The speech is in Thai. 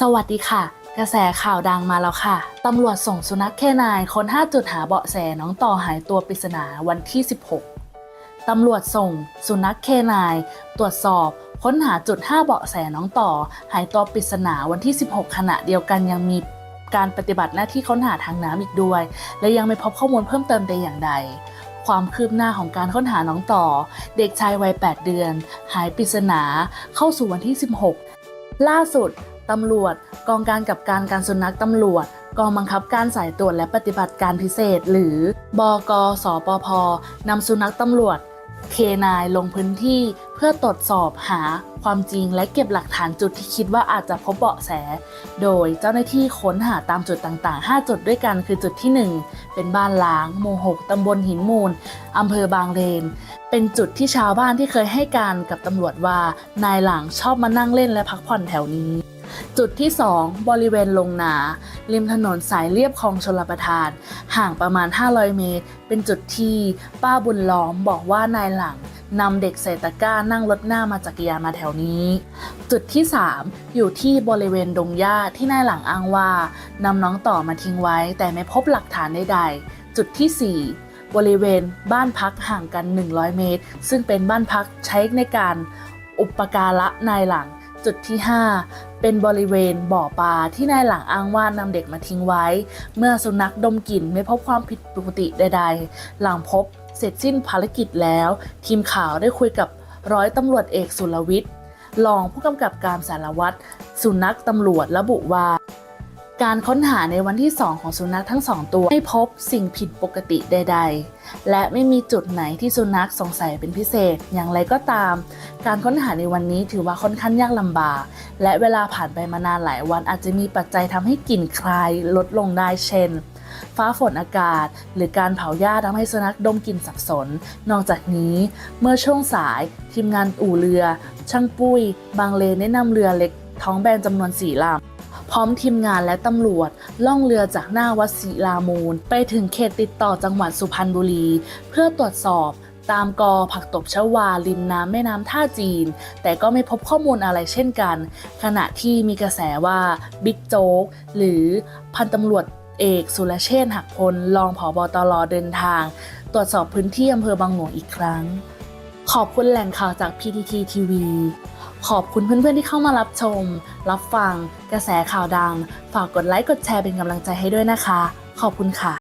สวัสดีค่ะ กระแสข่าวดังมาแล้วค่ะ ตำรวจส่งสุนัขแค่นายค้น5จุดหาเบาะแสน้องต่อหายตัวปริศนาวันที่ 16 ตำรวจส่งสุนัขเคนาย ตรวจสอบค้นหาจุด 5 เบาะแสน้องต่อ หายตัวปริศนาวันที่ 16 ขณะเดียวกันยังมีการปฏิบัติหน้าที่ค้นหาทางน้ำอีกด้วย และยังไม่พบข้อมูลเพิ่มเติมแต่อย่างใด ความคืบหน้าของการค้นหาน้องต่อ เด็กชายวัย 8 เดือน หายปริศนาเข้าสู่วันที่ 16 ล่าสุด ตำรวจ กองการกับการการสุนัขตำรวจ กองบังคับการสายตรวจและปฏิบัติการพิเศษ หรือ บกสปพนำสุนัขตำรวจเคนายลงพื้นที่ พื่อตรวจสอบหาความจริงและเก็บหลักฐานจุดที่คิดว่าอาจจะพบเบาะแส โดยเจ้าหน้าที่ค้นหาตามจุดต่างๆ 5 จุดด้วยกันคือจุดที่ 1 เป็นบ้านล้างหมู่6ตำบลหินมูลอำเภอบางเลน เป็นจุดที่ชาวบ้านที่เคยให้การกับตำรวจว่านายหลังชอบมานั่งเล่นและพักผ่อนแถวนี้จุดที่ 2 บริเวณลงนา ริมถนนสายเลียบคลองชลประทาน ห่างประมาณ 500 เมตร เป็นจุดที่ป้าบุญล้อมบอกว่านายหลัง นำเด็กใส่ตะกร้านั่งรถหน้ามาจักรยานมาแถวนี้ จุดที่ 3 อยู่ที่บริเวณดงหญ้าที่นายหลังอ้างว่านำน้องต่อมาทิ้งไว้ แต่ไม่พบหลักฐานใดๆ จุดที่ 4 บริเวณบ้านพักห่างกัน 100 เมตร ซึ่งเป็นบ้านพักใช้ในการอุปการะนายหลัง จุดที่ 5 เป็นบริเวณบ่อปลาที่นายหลังอ้างว่านำเด็กมาทิ้งไว้ เมื่อสุนัขดมกลิ่นไม่พบความผิดปกติใด ๆ หลังพบ เสร็จสิ้นภารกิจแล้ว ทีมข่าวได้คุยกับร้อยตำรวจเอกสุรวิทย์รองผู้กำกับการสารวัตรสุนัขตำรวจระบุว่า การค้นหาในวันที่ 2 ของสุนัขทั้งสองตัวไม่พบสิ่งผิดปกติใด ๆ และไม่มีจุดไหนที่สุนัขสงสัยเป็นพิเศษอย่างไรก็ตาม การค้นหาในวันนี้ถือว่าค่อนข้างยากลำบาก และเวลาผ่านไปมานานหลายวันอาจจะมีปัจจัยทำให้กลิ่นคลายลดลงได้เช่น ฟ้าฝนอากาศ หรือการเผาหญ้าทำให้สุนัขดมกลิ่นสับสน นอกจากนี้เมื่อช่วงสายทีมงานอู่เรือ ช่างปุ้ย บางเลนแนะนำเรือเล็กท้องแบนจำนวนสี่ลำพร้อมทีมงานและตำรวจล่องเรือจากหน้าวัดศิลามูล ไปถึงเขตติดต่อจังหวัดสุพรรณบุรี เพื่อตรวจสอบตามกอผักตบชวาริมน้ำแม่น้ำท่าจีน แต่ก็ไม่พบข้อมูลอะไรเช่นกัน ขณะที่มีกระแสว่าบิ๊กโจ๊กหรือพันตำรวจ เอกสุรเชษหักพลรองผอบอตรเดินทาง ตรวจสอบพื้นที่อำเภอบางหลวงอีกครั้ง ขอบคุณแหล่งข่าวจาก PTT TV ขอบคุณเพื่อนๆที่เข้ามารับชม รับฟัง กระแสข่าวดัง ฝากกดไลค์กดแชร์เป็นกำลังใจให้ด้วยนะคะ ขอบคุณค่ะ